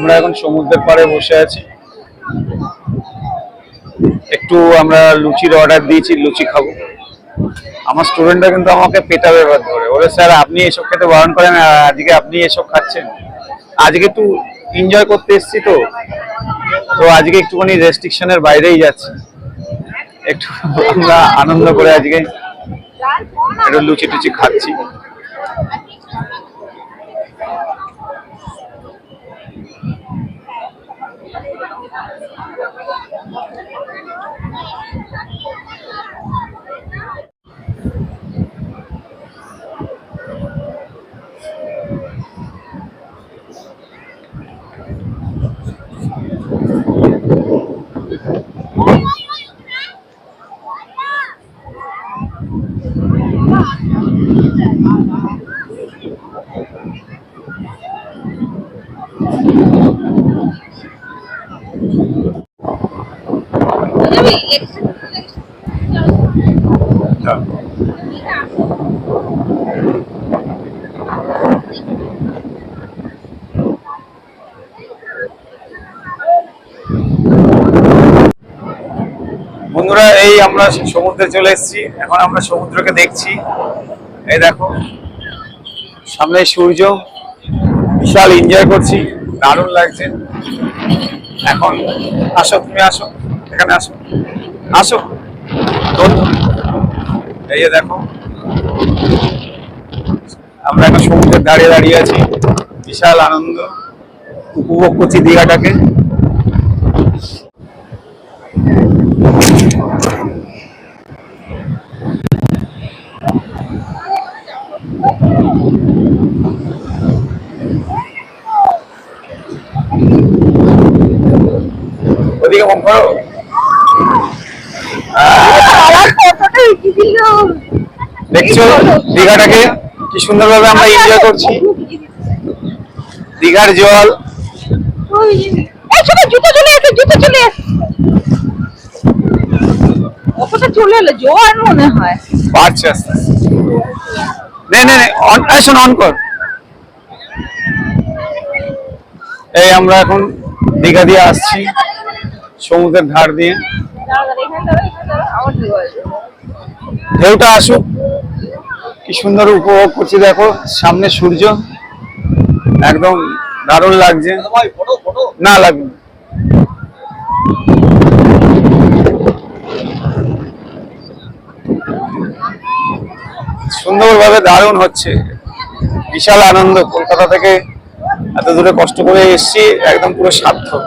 আমরা এখন সমুদ্রের পাড়ে বসে আছি। একটু আমরা লুচির অর্ডার দিয়েছি, লুচি খাব। আমার স্টুডেন্টরা কিন্তু আমাকে পেটা ব্যাপার ধরে। বলে, স্যার, আপনি এসব খেতে বারণ করেন, আর আজকে আপনি এসব খাচ্ছেন। আজকে একটু এনজয় করতে এসেছি তো। তো আজকে একটুখানি রেস্ট্রিকশনের বাইরেই যাচ্ছি। একটু আমরা আনন্দ করে আজকে একটু লুচি টুচি খাচ্ছি। Yeah. বন্ধুরা, এই আমরা সমুদ্রে চলে এসেছি। এখন আমরা সমুদ্রকে দেখছি। এই দেখো, সামনে সূর্য, বিশাল এনজয় করছি, দারুণ লাগছে। এখন আসো, তুমি আসো, এখানে আসো। আসো। এই দেখো, আমরা এখন সমুদ্রের দাঁড়িয়ে দাঁড়িয়ে আছি। বিশাল আনন্দ, উপভোগ করছি দীঘাটাকে। ওদিকে ফোন করো দেখছ দীঘাটাকে? কি সুন্দরভাবে আমরা এনজয় করছি। দীঘার জল। জুতো চলে জুতো চলে এসে। ওটা চলে এলো জোয়ার মনে হয়। বাড়ছে আস্তে। নে নে অন শোন অন কর। এই আমরা এখন দীঘা দিয়ে আসছি, সমুদ্রের ধার দিয়ে। ঢেউটা আসুক। কি সুন্দর উপভোগ করছি, দেখো, সামনে সূর্য। একদম দারুণ লাগছে। না লাগবে। সুন্দরভাবে দারুণ হচ্ছে। বিশাল আনন্দ। কলকাতা থেকে এত দূরে কষ্ট করে এসছি, একদম পুরো সার্থক।